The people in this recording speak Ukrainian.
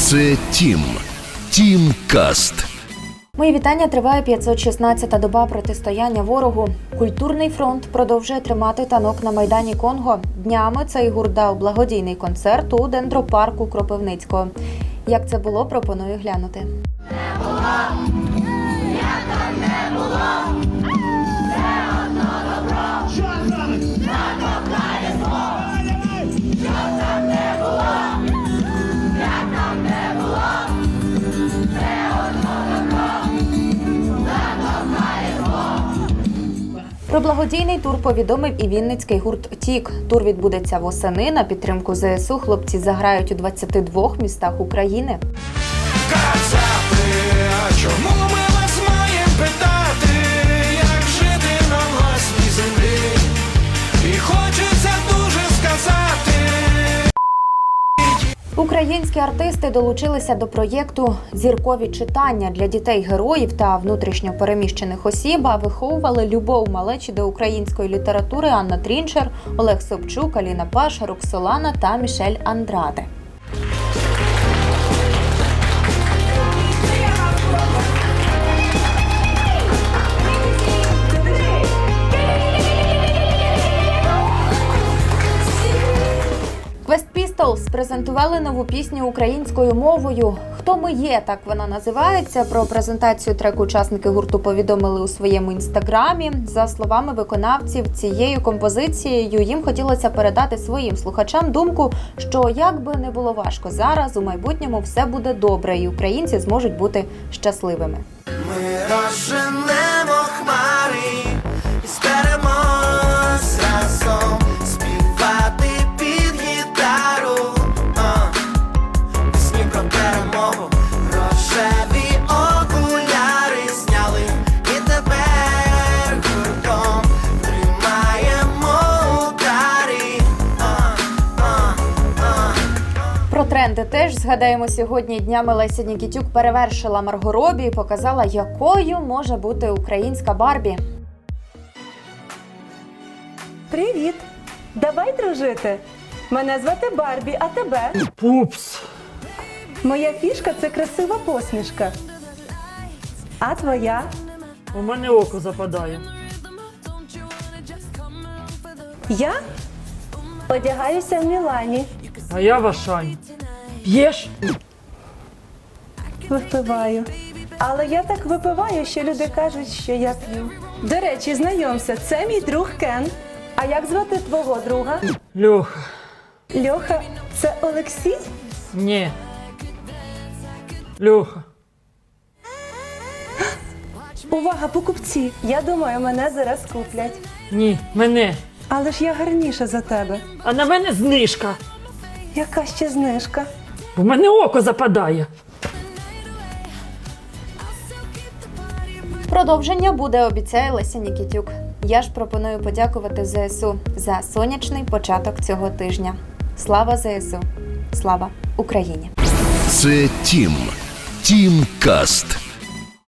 Це Тім. Тім Каст. Мої вітання триває 516-та доба протистояння ворогу. Культурний фронт продовжує тримати танок на майдані Конго. Днями цей гурдав благодійний концерт у дендропарку Кропивницького. Як це було, пропоную глянути. Про благодійний тур повідомив і Вінницький гурт Тік. Тур відбудеться восени. На підтримку ЗСУ хлопці заграють у 22 містах України. Українські артисти долучилися до проєкту Зіркові читання для дітей героїв та внутрішньо переміщених осіб. А виховували любов малечі до української літератури Анна Трінчер, Олег Собчук, Аліна Паша, Роксолана та Мішель Андраде. Quest Pistols презентували нову пісню українською мовою. Хто ми є? Так вона називається. Про презентацію треку учасники гурту повідомили у своєму інстаграмі. За словами виконавців, цією композицією їм хотілося передати своїм слухачам думку, що як би не було важко зараз, у майбутньому все буде добре, і українці зможуть бути щасливими. Ми Про тренди теж згадаємо сьогодні. Днями Леся Нікітюк перевершила Марго Робі і показала, якою може бути українська Барбі. Привіт! Давай дружити. Мене звати Барбі, а тебе? Пупс. Моя фішка це красива посмішка. А твоя? У мене око западає. Я одягаюся в Мілані, А я в Ашані. П'єш? випиваю. Але я так випиваю, що люди кажуть, що я п'ю. До речі, знайомся, це мій друг Кен. А як звати твого друга? Льоха. Льоха, це Олексій? Ні. Льоха. Увага, покупці! Я думаю, мене зараз куплять. Ні, мене. Але ж я гарніша за тебе. А на мене знижка. Яка ще знижка? В мене око западає. Продовження буде, обіцяє Леся Нікітюк. Я ж пропоную подякувати ЗСУ за сонячний початок цього тижня. Слава ЗСУ! Слава Україні! Це Тім. Тім Каст.